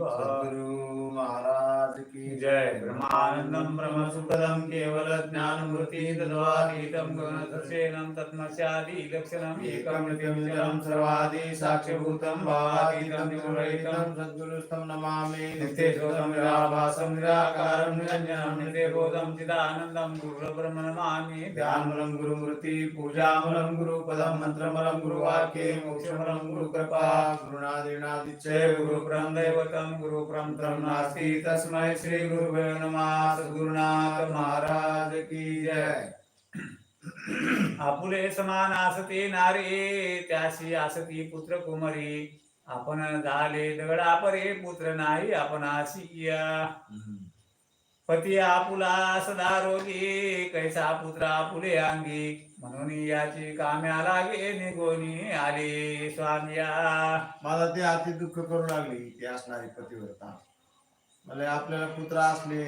बा सद्गुरु महाराज की जय। ఆనందం బ్రహ్మసుఖదం కేవల జ్ఞానమూర్తి తద్వాతీతం గుణదృశేనం తత్మశాది లక్షణం ఏకం సర్వాది సాక్షిభూతం భావాదీతం నిరహితం సద్గురుస్తం నమామి నిత్యశోధం నిరాభాసం నిరాకారం నిరంజనం నిత్యబోధం చిదానందం గురు బ్రహ్మ నమామి ధ్యానమలం గురు మృతి పూజామలం గురు పదం మంత్రమలం గురు వాక్యే మోక్షమలం గురు కృపా గురునాదినాదిచ్చే గురు బ్రహ్మ దేవతం గురు బ్రహ్మ నాస్తి తస్మై శ్రీ గురు నమ नमः सद्गुरुनाथ महाराज की जय। आपुले समान आसते नारे त्याशी असती पुत्र कुमारी। आपण झाले दगडा परे पुत्र नाही आपण आशिया पती आपुला सदा रोगी कैसा पुत्र आपुले अंगी। म्हणून याची काम्या लागे निघोनी आले स्वामी मला ते अति दुःख करू लागली ती असणारी पतिव्रता। मला आपल्याला पुत्र असले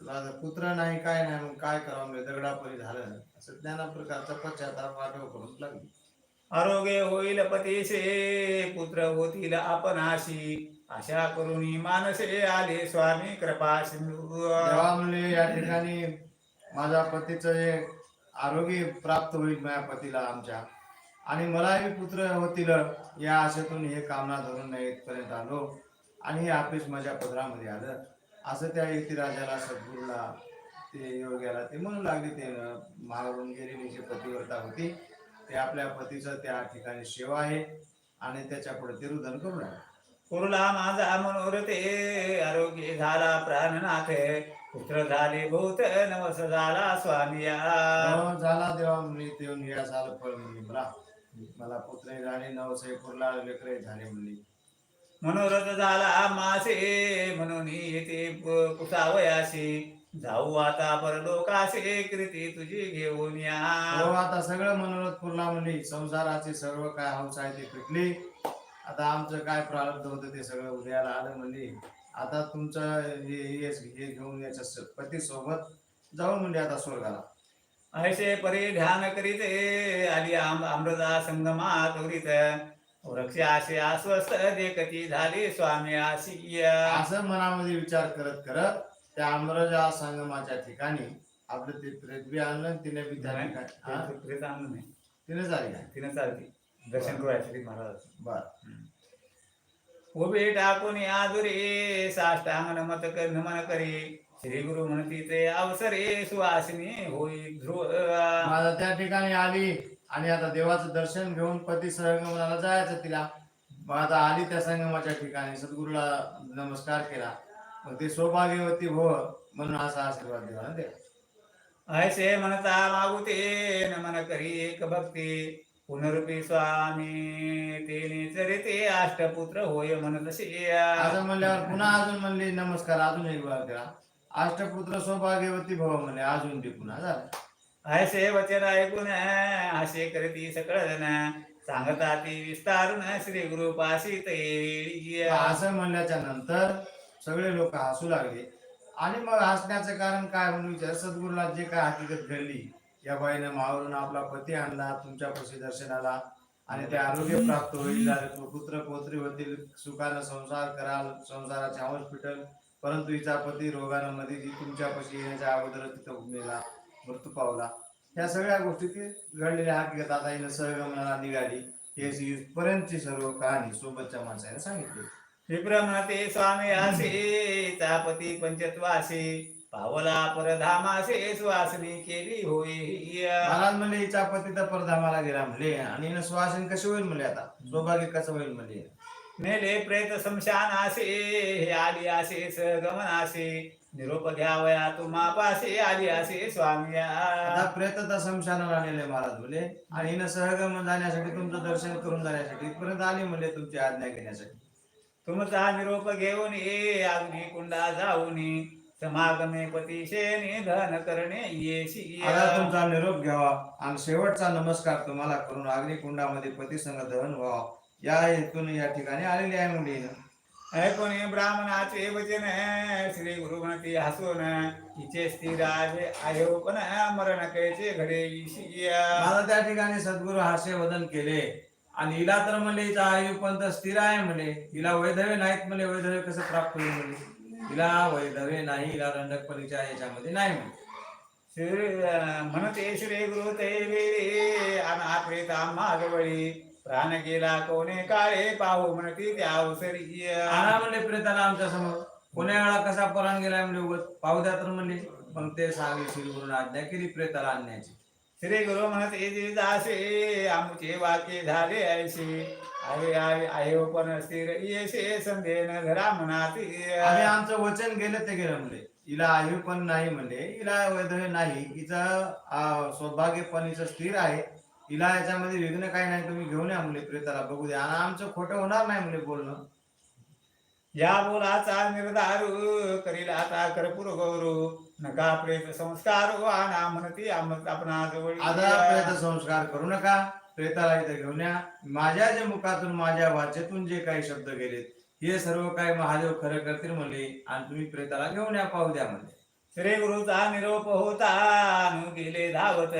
तर आता पुत्र नाही काय नाही मग काय करावं? म्हणजे दगडापरी झालं. असं ज्ञाना प्रकारचा पश्चाताप वाटव करून लागली. आरोग्य होईल पतीसे पुत्र होतील आपणाशी आशा करून मानसे आले. स्वामी कृपा सिंधू. म्हणले या ठिकाणी माझ्या पतीचं हे आरोग्य प्राप्त होईल माझ्या पतीला आमच्या. आणि मलाही पुत्र होतील या आशेतून हे कामना धरून नाही इथपर्यंत आलो. आणि हे ऑफिस माझ्या पदरामध्ये आलं. असं त्या यतिराजाला सद्गुरूला ते योग्याला ते म्हणू लागले ते जी पतिव्रता होती. ते आपल्या पतीचं त्या ठिकाणी सेवा आहे आणि त्याच्या पुढे ते रुदन करू लागले. कुरला माझा मनोरथे आरोग्य झाला प्राणनाथ पुत्र झाले भूत नवस झाला स्वामिया हो, झाला देवा म्हणली देव निळा झालं फळ म्हणली मला मला पुत्र झाले नवसे पुरला लेकरे झाले म्हणली मनोरथ झाला मासे म्हणून येते कुसावयाशी जाऊ आता परलोकासे कृती तुझी घेऊन हो या आता सगळं मनोरथ पुरला म्हणली संसाराचे सर्व काय हौस आहे ते पिटली. आता आमचं काय प्रारब्ध होतं ते सगळं उद्याला आलं म्हणली आता तुमचं हे हे हे घेऊन याच्या पती सोबत जाऊ म्हणली आता स्वर्गाला. ऐसे परी ध्यान करीत आली आम- अमृता संगमा त्वरित वृक्षाशी आस्वस्थ देखती झाली स्वामी आशिया. असं मनामध्ये विचार करत करत त्या अमरजा संगमाच्या ठिकाणी आपलं ते प्रेत बी आणलं आणि तिने बी त्या ठिकाणी हा? प्रेत आणलं नाही. तिने झाली तिनं चालती. दर्शन करायसाठी महाराज. बर. उभे टाकून आजुरे साष्टांग नमत क- नमन करी. श्री गुरु म्हणती ते अवसरे सुवासिनी होई ध्रुव माझा त्या ठिकाणी आली. आणि आता देवाचं दर्शन घेऊन पती संगमाला जायचं तिला. मग आता आली त्या संगमाच्या ठिकाणी सद्गुरूला नमस्कार केला. मग ते सौभाग्यवती हो म्हणून असा आशीर्वाद देवा ना द्या ऐसे म्हणता मागुते नमन करी एक भक्ती. पुनरुपी स्वामी तेने चरिते अष्टपुत्र होय म्हणत असं म्हणल्यावर पुन्हा अजून म्हणली नमस्कार अजून एक वेळा केला अष्टपुत्र सौभाग्यवती भव म्हणले अजून ती पुन्हा झालं. ऐसे वचन ऐकून असे करती सकळ जण सांगता ती विस्तारून श्री गुरु पाशी असं म्हणल्याच्या नंतर सगळे लोक हसू लागले. आणि मग हसण्याचं कारण काय म्हणून विचार? सद्गुरूला जे काय हकीकत घडली या बाईनं मावरून आपला पती आणला तुमच्या पशी दर्शनाला आणि ते आरोग्य प्राप्त होईल. पुत्र पोत्री होतील सुखानं संसार कराल संसाराचे हॉस्पिटल परंतु हिचा पती रोगानं मध्ये तुमच्या पशी येण्याच्या अगोदर तिथं उभेला मृत्यू पावला. ह्या सगळ्या गोष्टी ती घडलेल्या हकीकत आता हिनं सहगमनाला निघाली हे पर्यंतची सर्व कहाणी सोबतच्या माणसाने सांगितली. विप्रमते स्वामी आसे चापती पंचत्वासे पावला परधामासे सुवासनी केली होई महाराज म्हणले हिचा पती तर परधामाला गेला म्हणले आणि सुवासन कसे होईल म्हणले आता? सौभाग्य कसं होईल म्हणले? नेले प्रेत शमशान आसे हे आली आसे सगमन आसे निरोप घ्यावया तुम्हा पासे आली आसे स्वामी आता प्रेत तर शमशानाला नेले महाराज म्हणले आणि हिनं सहगमन जाण्यासाठी तुमचं दर्शन करून जाण्यासाठी इथपर्यंत आली म्हणले तुमची आज्ञा घेण्यासाठी. तुमचा निरोप घेऊन ये अग्नी कुंडा जाऊन समागमे पतिशेने धन करणे येशी आता तुमचा निरोप घ्यावा. आणि शेवटचा नमस्कार तुम्हाला करून अग्निकुंडामध्ये पतीसंग दहन व्हावा. या हेतून या ठिकाणी आलेली आहे मुली. ऐकून ब्राह्मणाचे वचन श्री गुरु म्हणती हसून तिचे स्थिर आहे आयो पण मरण कैचे घडे मला त्या ठिकाणी सद्गुरु हास्य वदन केले. आणि हिला तर म्हणले हिचा आयु पंत स्थिर आहे म्हणे हिला वैधव्य नाहीत म्हणे वैधव्य कसं प्राप्त होईल म्हणे हिला वैधव्य नाही हिला रंडकपणीच्या याच्यामध्ये नाही म्हणे श्री म्हणते श्री गुरु ते वेळी अनाप्रेता मागवळी. प्राण गेला कोणे काळे पाहू म्हणती त्या अवसरी. आणा म्हणले प्रेताला आमच्यासमोर. कोण्या वेळा कसा पराण गेलाय म्हणजे उगाच पाहू द्या तर म्हणले मग ते सांगले श्री गुरुने आज्ञा केली प्रेताला आणण्याची. श्री गुरु म्हणते जे दासे आमचे वाक्य झाले ऐशी आहे आहे आहे पण स्थिर येशे संधेन घरा म्हणाती आणि आमचं वचन गेलं ते गेलं म्हणले. हिला आयु पण नाही म्हणले. हिला वैधव्य नाही. हिचं सौभाग्य पण हिचं स्थिर आहे. तिला याच्यामध्ये विघ्न काही नाही तुम्ही घेऊन या मुले प्रेताला बघू द्या आणि आमचं खोटं होणार नाही मुले बोलणं. या बोलाचा निर्धारू करील आता कर्पूर गौरू नका प्रेत संस्कार आणा म्हणती आपणा जवळ आता प्रेत संस्कार करू नका. प्रेताला इथं घेऊन या. माझ्या जे मुखातून माझ्या वाचेतून जे काही शब्द गेलेत हे सर्व काही महादेव खरं करतील म्हणले. आणि तुम्ही प्रेताला घेऊन या पाहू द्या म्हणले. श्री गुरुचा निरोप होता नु गेले धावत.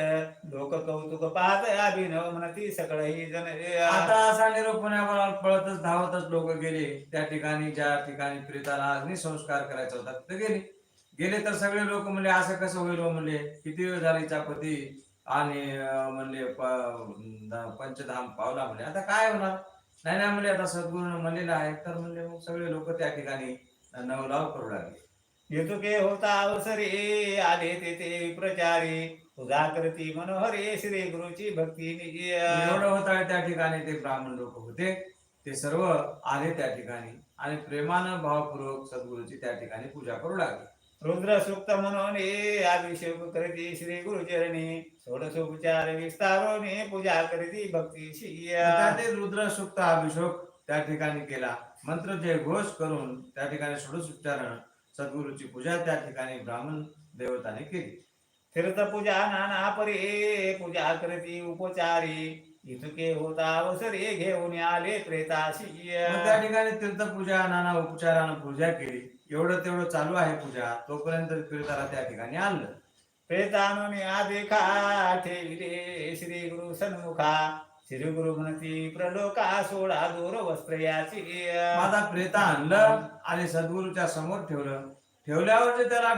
लोक कौतुक पाहत अभिनव म्हणती सकळ ही जन आता असा निरोप होण्यावर पळतच धावतच लोक गेले. त्या ठिकाणी ज्या ठिकाणी प्रेताला अग्निसंस्कार करायचा होता तिथे गेले. गेले तर सगळे लोक म्हणले असं कसं होईल हो म्हणले? किती वेळ झाले पती आणि म्हणले पंचधाम पावला म्हणले. आता काय होणार? नाही नाही म्हणले आता सद्गुरू म्हणलेलं आहे. तर म्हणले मग सगळे लोक त्या ठिकाणी नवलाव करू लागले. येतुके होता अवसरे आले तेथे प्रचारी. तुझा करती मनोहरे श्री गुरुची भक्ती. एवढं होत त्या ठिकाणी ते ब्राह्मण लोक होते. ते सर्व आले त्या ठिकाणी आणि प्रेमानं भावपूर्वक सद्गुरूची त्या ठिकाणी पूजा करू लागले. रुद्र सुक्त म्हणून अभिषेक करती श्री गुरुचरणी. षोडशोपचार विस्तारोने पूजा करती भक्तीशी त्या ते रुद्र सुक्त अभिषेक त्या ठिकाणी केला. मंत्र जय घोष करून त्या ठिकाणी षोडश उच्चारण सद्गुरूची पूजा त्या ठिकाणी ब्राह्मण देवताने केली. तीर्थ पूजा नाना परे पूजा करती उपचारी. इतके होता अवसरे घेऊन आले प्रेताशी त्या ठिकाणी तीर्थपूजा नाना उपचारानं पूजा केली. एवढं तेवढं चालू आहे पूजा. तोपर्यंत प्रेताला त्या ठिकाणी आणलं. प्रेतानुने आदेखा ठेविले श्री गुरु सन्मुखा. श्री गुरु म्हणती प्रलोका सोळा दूर वस्त्र याची. माझा प्रेता आणलं आणि सद्गुरूच्या समोर ठेवलं. ठेवल्यावर जे त्याला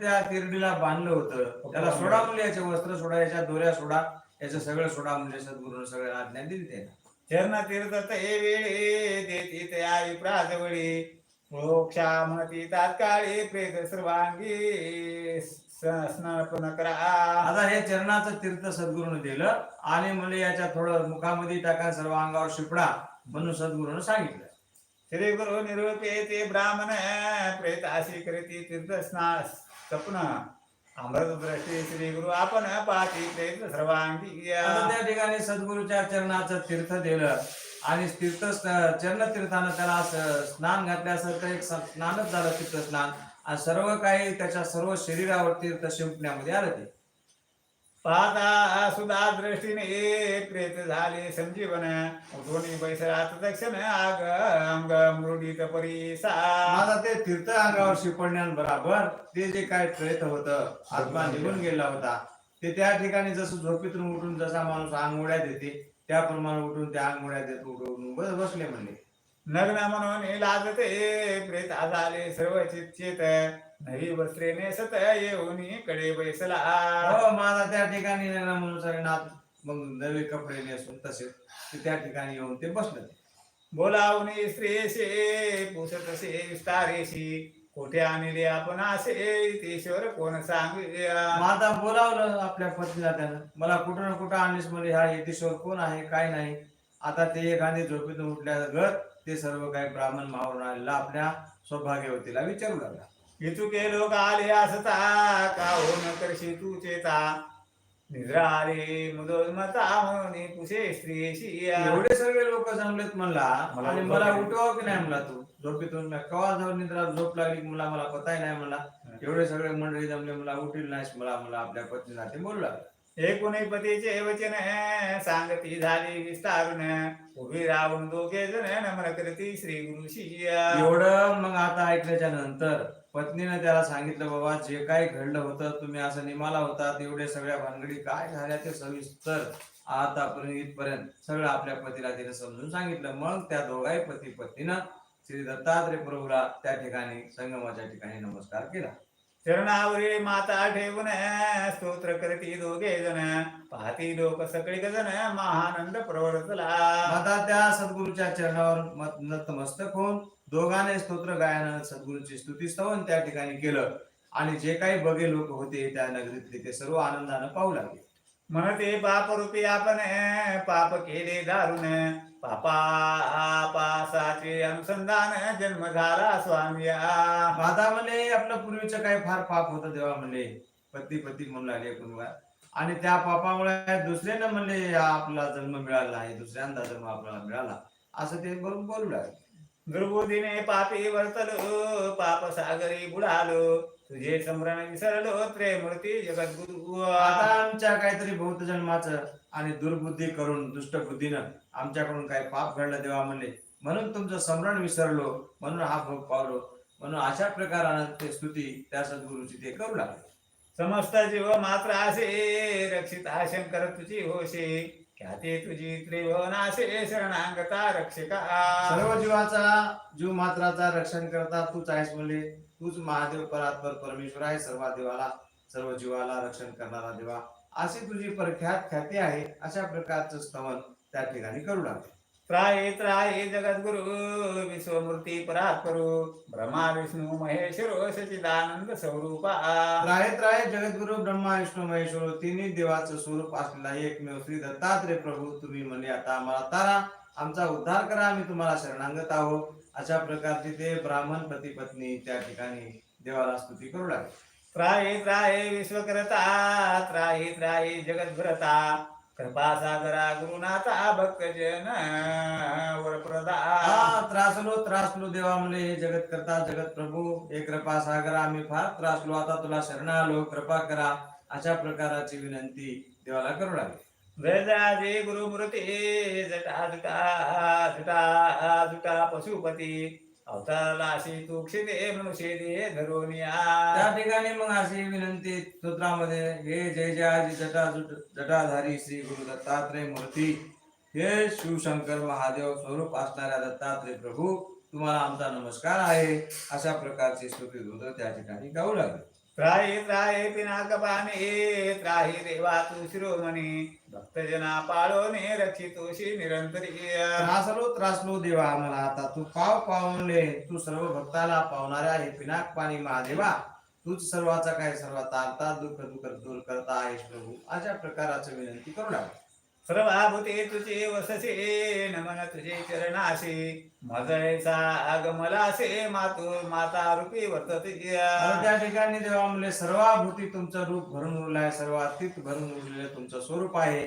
त्या तिरडीला बांधलं होतं. त्याला सोडा मुले याचे वस्त्र सोडा याच्या दोऱ्या सोडा याचं सगळं सोडा मुले सद्गुरूने सगळ्या आज्ञा दिली त्यांना. चरण तीर्थ ते वेळे देती ते आई प्राजवळी. मोक्षा म्हणती तात्काळी प्रेत सर्वांगी स्नापन करा. आता हे चरणाचं तीर्थ सद्गुरूने दिलं आणि म्हणजे याच्या थोडं मुखामध्ये टाका सर्व अंगावर शिपडा म्हणून सद्गुरूने सांगितलं. श्री गुरु निरूपे ते ब्राह्मण प्रेत अशी करती तीर्थ स्नान सपन. अमृत दृष्टी श्री गुरु आपण पाठी प्रेत सर्वांगी त्या ठिकाणी सद्गुरूच्या चरणाचं तीर्थ दिलं आणि तीर्थ चरण तीर्थानं त्याला स्नान घातल्यासारखं एक स- स्नानच झालं तीर्थ स्नान आणि सर्व काही त्याच्या सर्व शरीरावर तीर्थ शिंपण्यामध्ये आलं ते. पाहता सुधा दृष्टीने प्रेत झाले संजीवन. उठवणी बैसरात दक्षिण आग अंग मृडीत परिसा. माझा ते तीर्थ अंगावर शिपडण्याबरोबर ते जे काय प्रेत होतं आत्मा निघून गेला होता ते त्या ठिकाणी जसं झोपेतून उठून जसा माणूस आंघोळ्या देते त्याप्रमाणे उठून त्या आंघोळ्या देत उठून बस बसले म्हणले. नग्न म्हणून लाजते प्रेत झाले सर्व चित नवी वस्त्रे नेसत येऊन कडे बैसला। हो माझा त्या ठिकाणी म्हणून नाथ मग नवे कपडे नेसून तसे ते त्या ठिकाणी येऊन ते बसले. बोलावून स्त्रीशे पुसतसे विस्तारेशी कोठे आणले आपण असे तेश्वर कोण सांग माझा बोलावलं आपल्या पत्नीला त्यानं मला कुठं ना कुठं आणलीस म्हणजे हा येतेश्वर कोण आहे काय नाही? आता ते एखादी झोपेतून उठल्या ते सर्व काही ब्राह्मण मावरून आलेला आपल्या सौभाग्यवतीला विचारू लागला इचुके लोक आले असता का हो न करशी तू चेता? निद्रा आले मुदोन्मता म्हणून पुसे स्त्रीशी एवढे सगळे लोक जमलेत म्हणला मला आणि उठवा मला की नाही? उठवा की नाही म्हणला तू? झोपेतून मी केव्हा जाऊन निद्रा झोप लागली की मला मला पताही नाही म्हणला एवढे सगळे मंडळी जमले मला उठील नाहीस मला मला आपल्या पत्नीला ते बोलू लागले. एकोणी पतीचे वचन सांगती झाली विस्तारून. उभी राहून दोघे जण नमन करती श्री गुरु शिष्या. एवढं मग आता ऐकल्याच्या नंतर पत्नीने त्याला सांगितलं बाबा जे काही घडलं होतं तुम्ही असं निमाला होता एवढे सगळ्या भानगडी काय झाल्या ते सविस्तर आतापर्यंत इथपर्यंत सगळं आपल्या पतीला तिने समजून सांगितलं. मग त्या दोघाही पती पत्नीनं श्री दत्तात्रय प्रभूला त्या ठिकाणी संगमाच्या ठिकाणी नमस्कार केला. शरणावरी माता ठेवून स्तोत्र करती दोघे जण. पाहती लोक सगळे जण महानंद प्रवर्तला आता त्या सद्गुरूच्या चरणावर मत- नतमस्तक होऊन दोघांनी स्तोत्र गायन सद्गुरूची स्तुती स्तवन त्या ठिकाणी केलं. आणि जे काही बगे लोक होते त्या नगरीतले ते सर्व आनंदानं पाहू लागले. म्हणते पाप रूपी आपण पाप केले दारुण पापा पासाचे अनुसंधान जन्म झाला स्वामी माता म्हणले आपलं पूर्वीचं काय फार पाप होतं देवा म्हणले पती पती म्हणू लागले कुणवा आणि त्या पापामुळे दुसऱ्यानं म्हणले आपला जन्म मिळाला आहे दुसऱ्यांदा जन्म आपल्याला मिळाला असं ते बरोबर बोलू लागले। दुर्बुद्धीने पापी वर्तलो पाप सागरी बुडालो। तुझे स्मरण विसरलो त्रेमूर्ती जगद्गुरु आता आमच्या काहीतरी बहुत जन्माचं आणि दुर्बुद्धी करून दुष्ट बुद्धीनं आमच्याकडून काही पाप घडलं देवा म्हणले. म्हणून तुमचं स्मरण विसरलो म्हणून हा भोग पावलो. म्हणून अशा प्रकारानं ते स्तुती त्या सद्गुरूची ते करू लागले. समस्त जीव मात्र असे रक्षित शंकर तुझी होशे. ख्याती तुझी त्रिभुवनाशे शरणांगता रक्षिका. सर्व जीवाचा जीव मात्राचा रक्षण करता तूच आहेस म्हणले. तूच महादेव परात्पर परमेश्वर आहे सर्व देवाला सर्व जीवाला रक्षण करणारा देवा. अशी तुझी प्रख्यात ख्याती आहे अशा प्रकारचं स्तवन त्या ठिकाणी करू लागले. त्राये त्राये जगद्गुरु विश्वमूर्ती परात्परु ब्रह्मा विष्णू महेश्वरो सचिदानंद स्वरूपा. राहे त्राहे जगद्गुरु ब्रह्मा विष्णू महेश्वर तिन्ही देवाचं स्वरूप असलेला एकमेव श्री दत्तात्रय प्रभू तुम्ही म्हणले आता आम्हाला तारा आमचा उद्धार करा आम्ही तुम्हाला शरणांगत आहोत. अशा प्रकारचे ते ब्राह्मण पती पत्नी त्या ठिकाणी देवाला स्तुती करू लागले. त्राये त्राये विश्वकर्ता त्राये त्राये जगद्भरता कृपा सागरा गुरुनाथा भक्तजन वरप्रदा. त्रासलो त्रासलो देवा म्हणले हे जगत करता जगत प्रभू हे कृपा सागर आम्ही फार त्रासलो. आता तुला शरण आलो कृपा करा अशा प्रकाराची विनंती देवाला करू लागली. जय गुरुमूर्ती जटा जुटा जुटा जुटा पशुपती। अवताराशी तू क्षिते मनुष्य दे धरोनिया त्या ठिकाणी मग अशी विनंती स्तोत्रामध्ये हे जय जयाजी जटा जुट- जटाधारी श्री गुरु दत्तात्रय मूर्ती हे शिवशंकर महादेव स्वरूप असणाऱ्या दत्तात्रय प्रभू तुम्हाला आमचा नमस्कार आहे. अशा प्रकारची स्तुती दूत त्या ठिकाणी गाऊ लागले. त्राही त्राही पिनाकपाने त्राही देवा तू शिरोमणी। भक्तजना पाळोने तुशी निरंतरी त्रासलो त्रासलो देवा आम्हाला आता. तू पाव पावले तू सर्व भक्ताला पावणाऱ्या हे पिनाक पाणी महादेवा. तूच सर्वाचा काय सर्वात आता दुःख दुःख दूर करता आहेस प्रभू. अशा प्रकाराचं विनंती करू लागतो सर्वाभूते तुझे वससे नमन तुझे चरणासे. मजयचा आगमलासे मातू माता रूपी वर्तते. त्या ठिकाणी देवा म्हणले सर्वाभूती तुमचं रूप भरून उरलंय सर्वातीत भरून उरलेलं तुमचं स्वरूप आहे.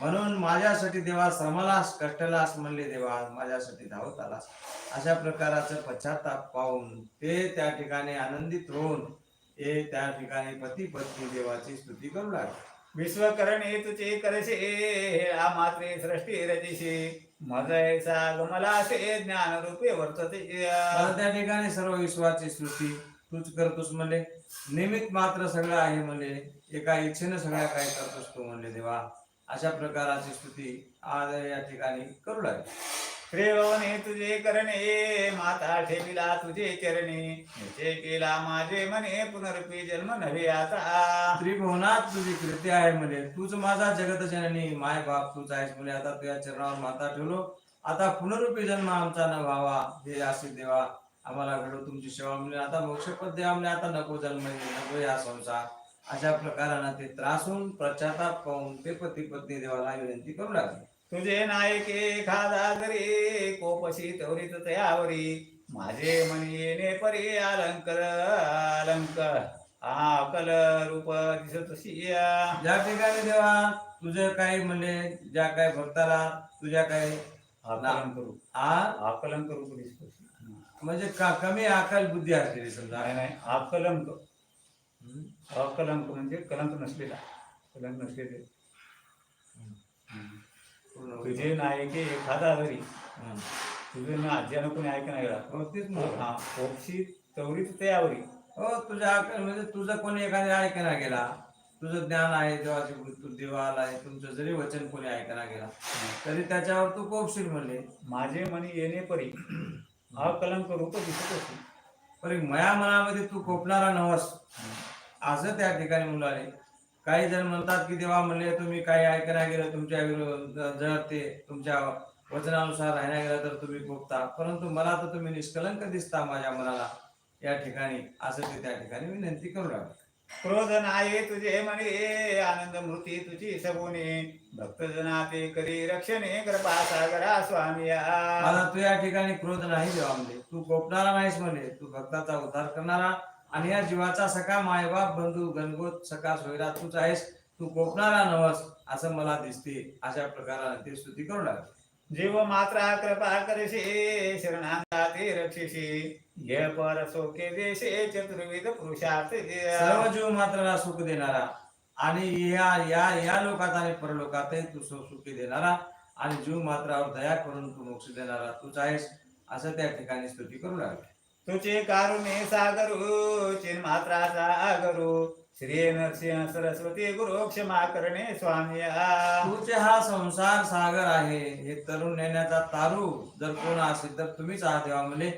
म्हणून माझ्यासाठी देवा श्रमालास कष्टलास म्हणले देवा माझ्यासाठी धावत आलास. अशा प्रकाराचं पश्चाताप पाहून ते त्या ठिकाणी आनंदित होऊन ते त्या ठिकाणी पती पत्नी देवाची स्तुती करू लागले. विश्वकरणे तुझे करशे मात्रे सृष्टी रचिशी मजयचा गमलासे ज्ञान रूपे वर्तते. त्या ठिकाणी सर्व विश्वाची स्तुती तूच करतोस म्हणले. निमित्त मात्र सगळं आहे म्हणले. एका इच्छेनं सगळ्या काही करतोस तू म्हणले देवा. अशा प्रकाराची स्तुती आज या ठिकाणी करू लागले. त्रिभुवने तुझे करणे माता ठेविला तुझे चरणे. निश्चय केला माझे मने पुनरुपी जन्म नव्हे आता. त्रिभुवनात तुझी कृती आहे म्हणजे तूच माझा जगत जननी. माय बाप तूच आहेस म्हणजे आता तुझ्या चरणावर माता ठेवलो. आता पुनरुपी जन्म आमचा न व्हावा. हे असे देवा आम्हाला घडो तुमची सेवा म्हणजे आता मोक्षपद द्या म्हणजे आता नको जन्म नको या संसार. अशा प्रकारानं ते त्रासून पश्चाताप पाहून ते पती पत्नी देवाला विनंती करू लागले. तुझे नायके खादा जरी कोपशी तवरीत तयावरी माझे मनी येणे परी अलंकर अलंकर. आकल रूप दिसत ज्या ठिकाणी देवा तुझं काही म्हणले ज्या काही भक्ताला तुझ्या काही आकलन करू आ? आकलन करू दिसतो म्हणजे का कमी अकल बुद्धी असलेली समजा. नाही नाही. हम्म. अकलंक म्हणजे कलंक नसलेला. कलंक नसलेले. तुझे नायके एखादा घरी हम्म. तुझे ना आज्यानं कोणी ऐक नाही गेला हो. हा पोपशी तवरीत तयावरी हो तुझ्या म्हणजे तुझं कोणी एखाद्या ऐकना गेला? तुझं ज्ञान आहे देवाची तू देवाला आहे तुमचं जरी वचन कोणी ऐकना गेला तरी त्याच्यावर तू कोपशील म्हणले. माझे मनी येणे परी. अकलंक रूप दिसत होती. पण मया मनामध्ये तू कोपणारा नवस. असं त्या ठिकाणी मुलाने काही जण म्हणतात की देवा म्हणले तुम्ही काही ऐकना गेलं तुमच्या जर ते तुमच्या वचनानुसार राहण्या गेला तर तुम्ही कोपता परंतु मला तर तुम्ही निष्कलंक दिसता माझ्या मनाला. या ठिकाणी असं ते त्या ठिकाणी विनंती करू लागले. क्रोध नाये तुझे म्हणे आनंद मृती तुझी सगुणे भक्तजना ते करी रक्षणे कृपा सागरा स्वामी मला तू या ठिकाणी क्रोध नाही देवा म्हणजे तू कोपणारा नाहीस म्हणे. तू भक्ताचा उद्धार करणारा. आणि या जीवाचा सखा मायबाप बंधू गणगोत सखा सोयरा तूच आहेस. तू कोपणारा नवस असं मला दिसते. अशा प्रकाराने ते स्तुती करू लागले. जीव मात्रा कृपा करशे शरणांगा ते रक्षिषे ये पर सोके देशे चतुर्विध पुरुषार्थ. सर्व जीव मात्र सुख देणारा आणि या या या लोकात आणि परलोकातही तू सुखी देणारा आणि जीव मात्रावर दया करून तू मोक्ष देणारा तूच आहेस. असं त्या ठिकाणी स्तुती करू लागले. तुझे कारुणे सागरू चिन मात्राचा आगरू श्री नरसिंह सरस्वती गुरु क्षमा करणे स्वामी तुझे हा संसार सागर आहे हे तरुण नेण्याचा तारू. जर कोण असेल तर तुम्हीच आहात देवा मुले.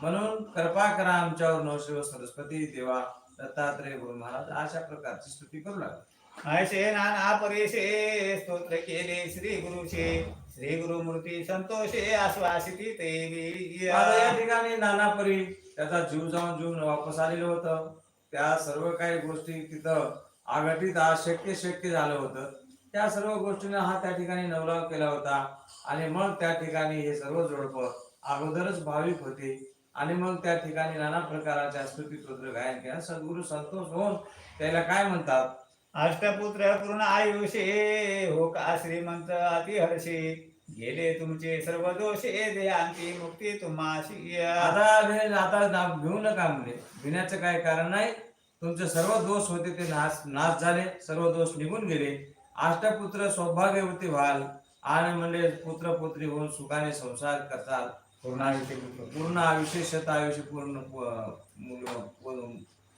म्हणून कृपा करा आमच्यावर नवशिव सरस्वती देवा दत्तात्रय गुरु महाराज अशा प्रकारची स्तुती करू लागले. असे नाना परेशे स्तोत्र केले श्री गुरुचे श्री गुरुमूर्ती संतोषे आश्वासिती ते आता या ठिकाणी नानापरी त्याचा जीव जाऊन जीव वापस आलेलं होतं. त्या सर्व काही गोष्टी तिथं आघाटीत शक्य शक्य झालं होतं. त्या सर्व गोष्टींना हा त्या ठिकाणी नवलाव केला होता. आणि मग त्या ठिकाणी हे सर्व जोडपं अगोदरच भाविक होते. आणि मग त्या ठिकाणी नाना प्रकारच्या स्तुती स्तोत्र गायन केला. सद्गुरु संतोष होऊन त्याला काय म्हणतात? अष्टपुत्र पूर्ण आयुषे हो का श्रीमंत अति हर्षे गेले तुमचे सर्व दोषे देयांती मुक्ती तुम्हाशी. आता हे- आता ना- घेऊ नका म्हणजे. भिण्याचं काय कारण नाही. तुमचे सर्व दोष होते ते नाश नाश झाले. सर्व दोष निघून गेले. अष्टपुत्र सौभाग्यवती व्हाल. आणि म्हणजे पुत्र पुत्री होऊन सुखाने संसार करताल. पूर्ण आयुष्य पूर्ण. आयुष्य शत आयुष्य पूर्ण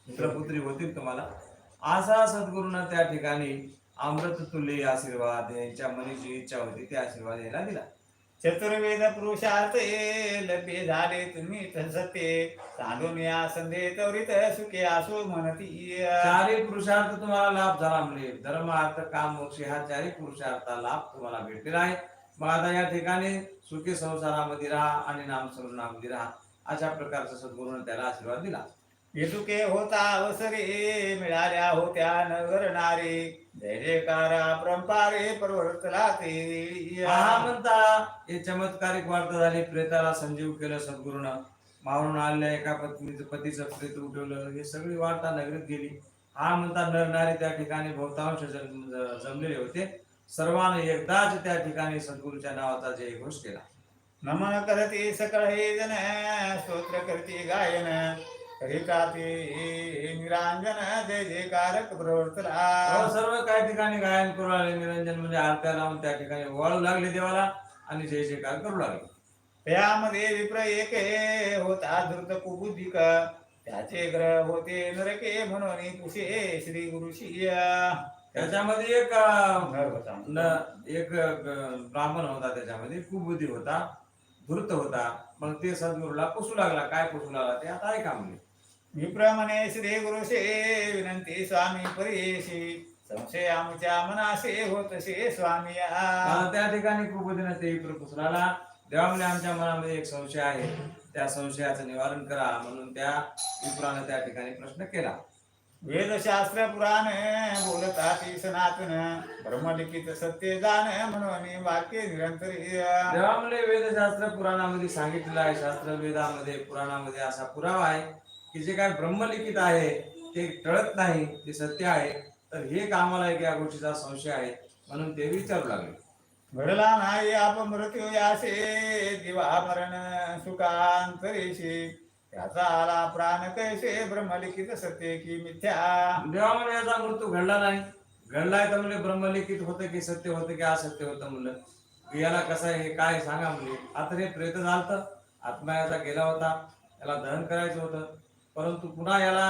पुत्र पुत्री होतील तुम्हाला. असा सद्गुरूंना त्या ठिकाणी अमृत तुल्य आशीर्वाद यांच्या मनीची इच्छा होती ते आशीर्वाद यायला दिला. चतुर्वेद पुरुषार्थ लभ्य झाले तुम्ही सत्य. सांडून या संधे त्वरित सुखे असो म्हणती. चारही पुरुषार्थ तुम्हाला लाभ झाला म्हणजे धर्म अर्थ काम मोक्ष ह्या चारही पुरुषार्था लाभ तुम्हाला भेटलेला आहे. मग आता या ठिकाणी सुखी संसारामध्ये राहा आणि नाम नाममध्ये राहा. अशा प्रकारचा सद्गुरूने त्याला आशीर्वाद दिला. येतुके होता अवसरे मिळाल्या होत्या नगर नारे. जय जयकारा परंपारे परवर्तला ते हा म्हणता हे चमत्कारिक वार्ता झाली. प्रेताला संजीव केलं सद्गुरूनं. मारून आलेल्या एका पत्नीचं पतीचं प्रेत उठवलं. हे सगळी वार्ता नगरीत गेली. हा म्हणता नर नारी त्या ठिकाणी बहुतांश जमलेले होते. सर्वांनी एकदाच त्या ठिकाणी सद्गुरूच्या नावाचा जय घोष केला. नमन करते सकळ हे जन स्तोत्र करते गायन. हरिकाते निरांजन जय जयकारक प्रवर्तला सर्व काही ठिकाणी गायन करू लागले निरंजन म्हणजे आरत्या लावून त्या ठिकाणी वाळू लागले देवाला आणि जय जयकार करू लागले. त्यामध्ये विप्र एक होता धृत कुबुद्धिक त्याचे ग्रह होते नरके म्हणून पुषे श्री गुरुशी त्याच्यामध्ये एक एक ब्राह्मण होता त्याच्यामध्ये कुबुद्धी होता धृत होता. मग ते सद्गुरूला पुसू लागला. काय पुसू लागला ते आता ऐका म्हणजे विप्र म्हणे श्री गुरुशे विनंती स्वामी परेशी. संशय आमच्या मनासे होतसे स्वामी त्या ठिकाणी कुबुद्धीने ते इकडे पुसू लागला देवा म्हणजे आमच्या मनामध्ये एक संशय आहे. त्या संशयाचं निवारण करा म्हणून त्या विप्राने त्या ठिकाणी प्रश्न केला. वेदशास्त्र पुराण बोलतात सनातन ब्रह्मलिखित सत्य जाण म्हणून वाक्य निरंतर. देवा म्हणजे वेदशास्त्र पुराणामध्ये सांगितलेलं आहे. शास्त्र वेदामध्ये पुराणामध्ये असा पुरावा आहे. की जे काय ब्रह्मलिखित आहे ते टळत नाही ते सत्य आहे तर हे आम्हाला एक या गोष्टीचा संशय आहे म्हणून ते विचारू लागले. घडला नाही आप मृत्यू यासे दिवा मरण सुखांतरेशी. त्याचा आला प्राण कैसे ब्रह्मलिखित सत्य की मिथ्या? देवा म्हणे याचा मृत्यू घडला नाही. घडलाय तर म्हणजे ब्रह्मलिखित होतं की सत्य होतं की असत्य होतं म्हणलं. याला कसं आहे हे काय सांगा म्हणजे आता हे प्रेत झालं आत्मा याचा गेला होता. याला दहन करायचं होतं. परंतु पुन्हा याला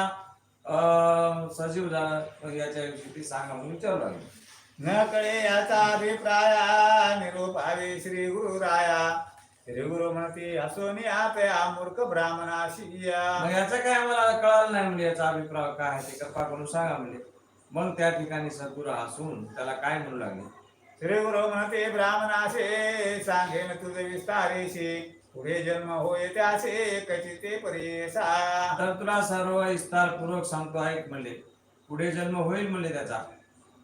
अं, सजीव याच्याविषयी ती सांगा म्हणून विचारू लागले न कळे याचा अभिप्राया निरोप हवे श्री गुरु राया. श्री गुरु म्हणते असोनी आपे मूर्ख ब्राह्मणाशी याचं काय आम्हाला कळालं नाही म्हणजे याचा अभिप्राय काय आहे ते कृपा करून सांगा म्हणजे. मग त्या ठिकाणी सद्गुरू हसून त्याला काय म्हणू लागले? श्री गुरु म्हणते ब्राह्मणाशे सांगेन तुझे विस्तारेशी. पुढे जन्म होय त्याचे एकची ते परेसा. तर तुला सर्व विस्तारपूर्वक सांगतो ऐक म्हणले पुढे जन्म होईल म्हणले त्याचा.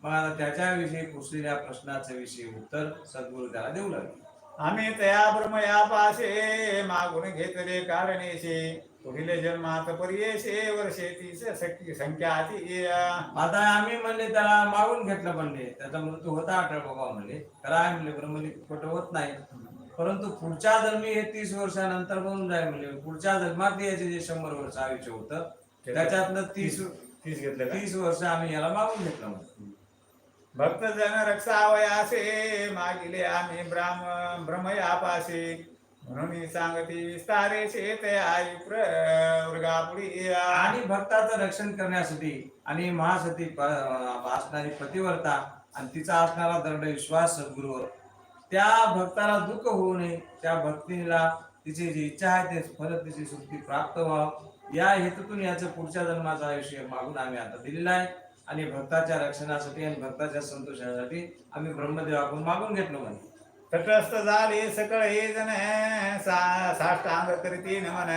मग आता त्याच्याविषयी पुसलेल्या प्रश्नाचे विषयी उत्तर सद्गुरू त्याला देऊ लागले. आम्ही तया ब्रह्मया पाशे मागून घेतले कारणेशी पुढील जन्मात पर्येशे वर्षे तीस सख्य संख्या आता आम्ही म्हणले त्याला मागून घेतलं म्हणले. त्याचा मृत्यू होता अठरा बाबा म्हणले. काय म्हणले ब्रह्मलिक खोटं होत नाही. परंतु पुढच्या जन्मी हे तीस वर्षानंतर बनून जाईल म्हणले पुढच्या जन्मात याचे जे शंभर वर्ष आयुष्य होतं त्याच्यातनं तीस तीस घेतलं? तीस वर्ष आम्ही याला मागून घेतलं भक्त जन रक्षावयासे मागिले आम्ही ब्राह्म ब्रह्मयापासे. म्हणून सांगती विस्तारेशे ते आई प्रवर्गापुढी आणि भक्ताचं रक्षण करण्यासाठी आणि महासती असणारी पतिव्रता आणि तिचा असणारा दृढ विश्वास सद्गुरूवर त्या भक्ताला दुःख होऊ नये. त्या भक्तीला तिची जी इच्छा आहे ते फल तिची सुट्टी प्राप्त व्हावं. या हेतूतून याचं पुढच्या जन्माचा आयुष्य मागून आम्ही आता दिलेला आहे. आणि भक्ताच्या रक्षणासाठी आणि भक्ताच्या संतोषासाठी आम्ही ब्रह्मदेवाकडून मागून घेतलो म्हणजे तटस्थ झाले सकळ हे जण साष्टांग करती नमन.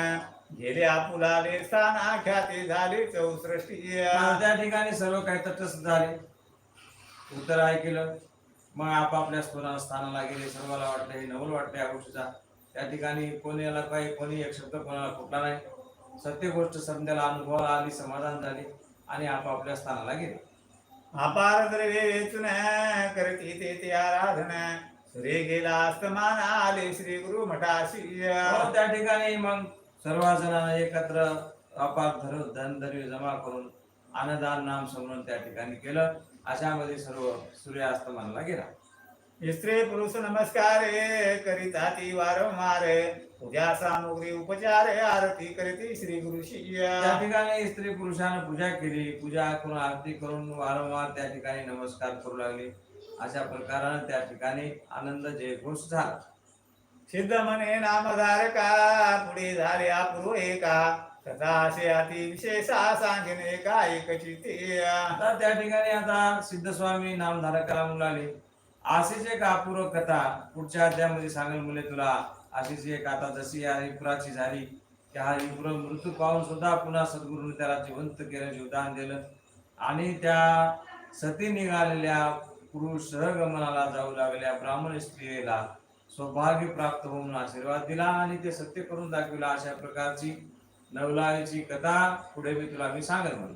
गेले आपुलाले स्थाना ख्याती झाले चौसृष्टी. त्या ठिकाणी सर्व काही तटस्थ झाले. उत्तर ऐकलं मग आपापल्या स्फुरा स्थानाला गेले सर्वाला वाटलं हे नवल वाटलं या गोष्टीचा. त्या ठिकाणी कोणी याला काही कोणी एक शब्द कोणाला फुटला नाही. सत्य गोष्ट समजायला अनुभवाला आली समाधान झाले आणि आपापल्या स्थानाला गेले. अपार द्रव्य वेचून करती ते ते आराधन. सूर्य गेला अस्तमान आले श्री गुरु मठाशी. त्या ठिकाणी मग सर्व जणांना एकत्र अपार धर धन जमा करून आनंदान नाम समरून त्या ठिकाणी केलं. अशामध्ये सर्व सूर्यास्तमानाला गेला. स्त्री पुरुष नमस्कार करीता ती वारंवार पूजा सामुग्री उपचार आरती करती श्री गुरुशी त्या ठिकाणी स्त्री पुरुषानं पूजा केली पूजा करून आरती करून वारंवार त्या ठिकाणी नमस्कार करू लागले. अशा प्रकारानं त्या ठिकाणी आनंद जयघोष झाला. सिद्ध म्हणे नामधारका पुढे झाले अपूर्व एका. कथा असे अति विशेषा सांगेन एका एकची ते आता त्या ठिकाणी आता सिद्धस्वामी नामधारकाला म्हणू लागले आशीचे एक कथा पुढच्या अध्यायामध्ये सांगेल मुले तुला. अशीच एक आता जशी या विप्राची झाली की हा विप्र मृत्यू पाहून सुद्धा पुन्हा सद्गुरूने त्याला जिवंत केलं जीवदान दिलं. आणि त्या सती निघालेल्या पुरुष सहगमनाला जाऊ लागलेल्या ब्राह्मण स्त्रियेला सौभाग्य प्राप्त होऊन आशीर्वाद दिला आणि ते सत्य करून दाखविला अशा प्रकारची नवलाईची कथा पुढे मी तुला मी सांगेल म्हणून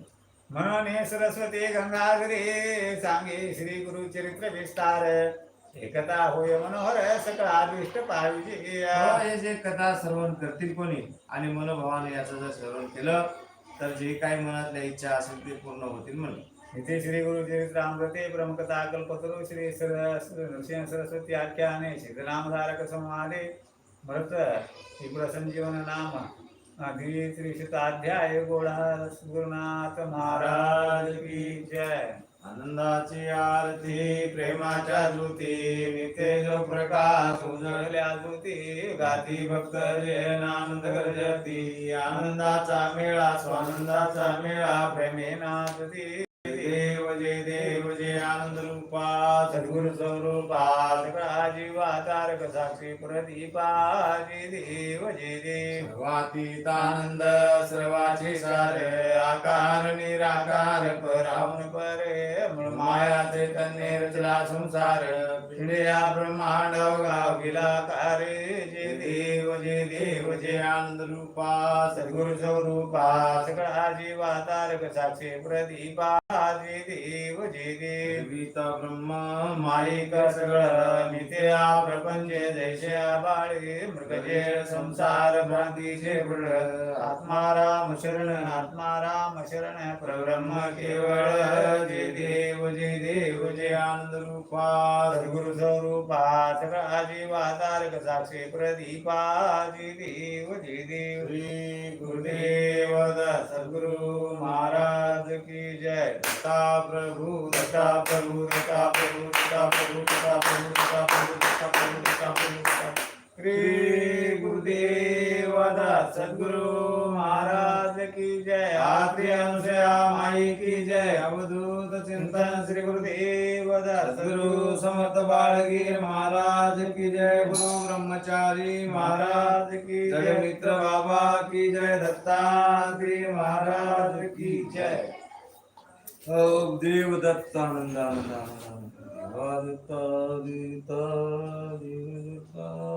म्हणून हे सरस्वती गंगाधरे सांगे श्री गुरु चरित्र विस्तार. एकता होय मनोहर सकळ अभिष्ट पाहिजे. हो, हे जे कथा श्रवण करतील कोणी आणि मनोभावाने याचं जर श्रवण केलं तर जे काही मनातल्या इच्छा असेल ते पूर्ण होतील म्हणून. इथे श्री गुरु चरित्र अमृते ब्रह्मकथा कल्पतरू श्री सर- नृसिंह सरस्वती आख्याने सिद्धनामधारक संवादे. भरत त्रिपुर संजीवन नाम. त्रिशताध्याय गोळा गुरुनाथ महाराज की जय. आनंदाची आरती प्रेमाच्या ज्योती नित्य जो प्रकाश उजळल्या ज्योती गाती भक्त जयन आनंद गर्जती. आनंदाचा मेळा स्वानंदाचा मेळा प्रेमेना तुती देव जय देव जय आनंद रूपा सद्गुरु स्वरूपा सगळा जीवा तारक साक्षी प्रदीपा जय देव जय देव आनंद सर्वाचे सार आकार निराकार परावन परे माया माया चैतन्य रचला संसार पिंडया ब्रह्मांड गाव गेला कारे जय देव जय देव जय आनंद रूपा सद्गुरु स्वरूपा सगळा जीवा तारक साक्षी प्रदीपा देव जे देव. गीता ब्रह्मा माईक सगळं मिथ्या प्रपंच जैसे बाळे मृगजे संसार भ्रांतीचे बुड आत्माराम शरण आत्माराम शरण परब्रह्म केवळ. जे देव जे देव जे आनंद रूपा. सद्गुरु स्वरूपा सगळा जीवा तारक साक्षी प्रदीपा. जे देव जे देव. श्री गुरुदेव सद्गुरु महाराज की जय. दत्ता प्रभु दत्ता प्रभु दत्ता प्रभु दत्ता प्रभु दत्ता प्रभु दत्ता प्रभु दत्ता प्रभु दत्ता प्रभु दत्ता श्री गुरुदेव सद्गुरु महाराज की जय आत्रि अनुसया माई की जय अवधूत चिंतन श्री गुरुदेव सद्गुरु समर्थ बाळगीर महाराज की जय गुरु ब्रह्मचारी महाराज की जय मित्र बाबा की जय दत्तात्री महाराज की जय। ஓம் தேவதத்தானந்தானந்தானந்தானந்தாது தாது தாது